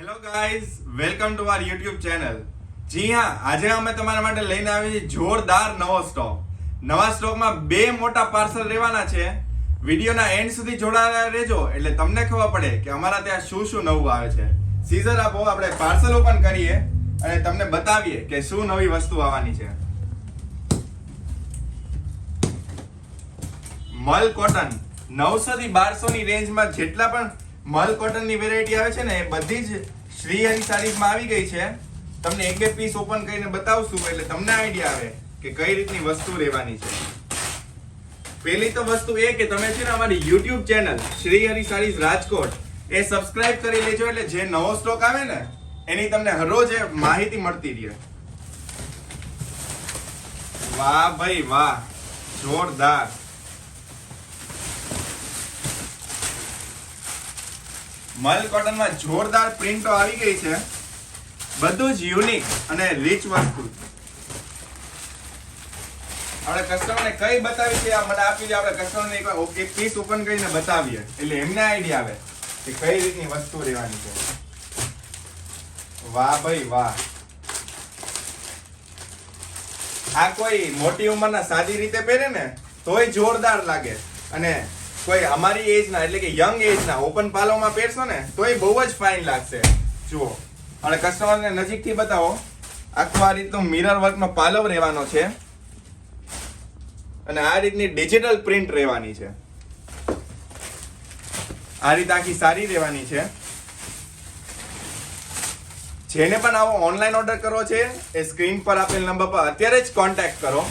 Hello guys welcome to our YouTube channel જી હા, આજે અમે તમારા માટે લઈને આવી જોરદાર નવો સ્ટોક નવા સ્ટોકમાં બે મોટા પાર્સલ રહેવાના છે. વિડીયોના એન્ડ સુધી જોડાયેલા રહેજો, એટલે તમને ખબર પડે કે અમારા ત્યાં શું શું નવું આવે છે. સીઝર આપો આપણે પાર્સલ ઓપન કરીએ અને તમને બતાવીએ કે શું નવી વસ્તુ આવવાની છે. મલ કોટન નવસો થી બારસો ની રેન્જમાં જેટલા પણ મલ કોટનની વેરાયટી આવે છે ને, એ બધી જ શ્રી હરી સાડીઝમાં આવી ગઈ છે. તમને એક બે પીસ ઓપન કરીને બતાવશું, એટલે તમને આઈડિયા આવે કે કઈ રીતની વસ્તુ રહેવાની છે. પહેલી તો વસ્તુ એ કે તમે છે ને અમારી યુટ્યુબ ચેનલ શ્રી હરી સાડીઝ રાજકોટ એ સબસ્ક્રાઇબ કરી લેજો, એટલે જે નવો સ્ટોક આવે ને, એની તમને હરરોજ માહિતી મળતી રહે. વાહ ભાઈ વાહ, જોરદાર. મલ કોટનમાં જોરદાર પ્રિન્ટો આવી ગઈ છે. બધું જ યુનિક અને રીચ વસ્તુ. આપણે કસ્ટમરને કઈ બતાવી છે મને આપી દે, આપણે કસ્ટમરને એક વાર એક પીસ ઓપન કરીને બતાવીએ. એટલે એમને આઈડિયા આવે કે કઈ રીતની વસ્તુ રહેવાની છે. વાહ ભાઈ વાહ. આ કોઈ મોટી ઉંમરના સાદી રીતે પહેરે ને, તોય જોરદાર લાગે. અને કોઈ અમારી એજ ના, એટલે કે યંગ એજ ના ઓપન પાલોમાં પહેરશો ને, તો એ બહુ જ ફાઇન લાગશે. જુઓ. અને કસ્ટમરને નજીકથી બતાવો. આખો આ રીતનો મિરર વર્કનો પાલવ રહેવાનો છે. અને આ રીતની ડિજિટલ પ્રિન્ટ રહેવાની છે. આ રીત આખી સારી રહેવાની છે. જેને પણ આવો ઓનલાઈન ઓર્ડર કરવો છે, એ સ્ક્રીન પર આપેલ નંબર પર અત્યારે જ કોન્ટેક્ટ કરો.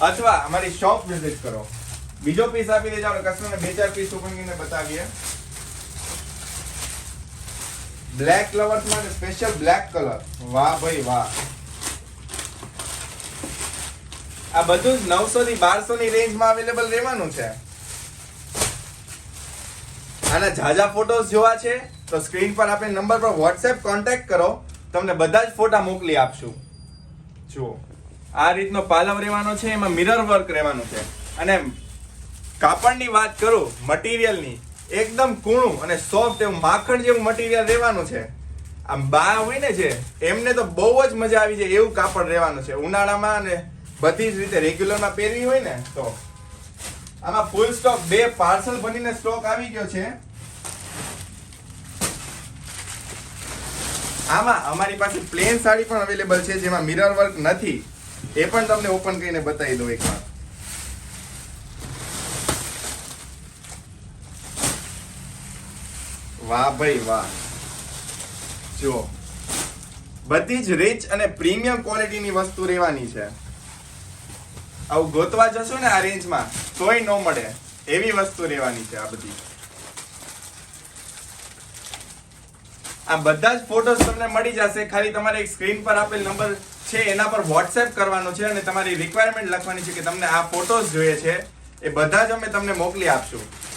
અથવા અમારી શોપ વિઝિટ કરો. બીજો પીસ આપી દેજો, આપણે કસ્ટમરને બે ચાર પીસ ઓપન કરીને બતાવીએ. બ્લેક લવર્સ માટે સ્પેશિયલ બ્લેક કલર વાહ ભાઈ વાહ. આ બધું જ નવસો થી બારસો ની રેન્જમાં અવેલેબલ રહેવાનું છે. આના ઝાઝા ફોટોસ જોવા છે, તો સ્ક્રીન પર આપણે નંબર પર વોટ્સએપ કોન્ટેક્ટ કરો. તમને બધા જ ફોટા મોકલી આપશું. જુઓ. આ રીતનો પાલવ રહેવાનો છે, એમાં મિરર વર્ક રહેવાનું છે. અને કાપડની વાત કરું મટીરિયલની એકદમ કૂણું અને સોફ્ટ એવું માખણ જેવું મટીરિયલ રહેવાનું છે. આમ બા હોય ને જે, એમને તો બહુ જ મજા આવી જાય એવું કાપડ રહેવાનું છે. ઉનાળામાં અને બધી જ રીતે રેગ્યુલરમાં પહેરવી હોય ને, તો. આમાં ફૂલ સ્ટોક બે પાર્સલ બનીને સ્ટોક આવી ગયો છે. આમાં અમારી પાસે પ્લેન સાડી પણ અવેલેબલ છે, જેમાં મિરર વર્ક નથી. એ પણ તમને ઓપન કરીને બતાવી દઉં એકવાર. વાહ ભાઈ વાહ. જો બધી જ રીચ અને પ્રીમિયમ ક્વોલિટીની વસ્તુ રહેવાની છે. આવું ગોતવા જશો ને આ રેન્જમાં તોય ન મળે. એવી વસ્તુ રહેવાની છે આ બધી. આ બધા જ ફોટોસ તમને મળી જશે. ખાલી તમારે એક સ્ક્રીન પર આપેલ નંબર છે, એના પર વોટ્સએપ કરવાનો છે અને તમારી રિક્વાયરમેન્ટ લખવાની છે કે તમને આ ફોટોસ જોઈએ છે. એ બધા જ અમે તમને મોકલી આપશું.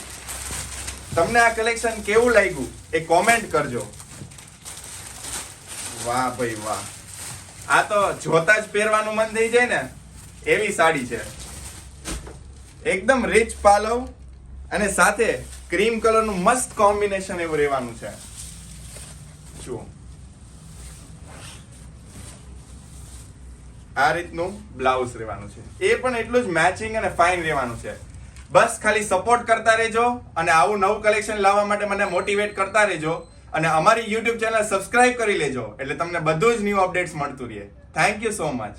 તમને આ કલેક્શન કેવું લાગ્યું? એ કોમેન્ટ કરજો. વાહ ભાઈ વાહ. આ તો જોતા જ પહેરવાનું મન થઈ જાય ને, એવી સાડી છે. એકદમ રીચ પાલવ અને સાથે ક્રીમ કલરનું મસ્ત કોમ્બિનેશન એવું રહેવાનું છે. જુઓ. આ રીતનું બ્લાઉઝ રહેવાનું છે. એ પણ એટલું જ મેચિંગ અને ફાઇન રહેવાનું છે. બસ ખાલી સપોર્ટ કરતા રહેજો અને આવું નવું કલેક્શન લાવવા માટે મને મોટિવેટ કરતા રહેજો અને અમારી યુટ્યુબ ચેનલ સબસ્ક્રાઇબ કરી લેજો. એટલે તમને બધું જ ન્યૂ અપડેટ્સ મળતું રહે. Thank you so much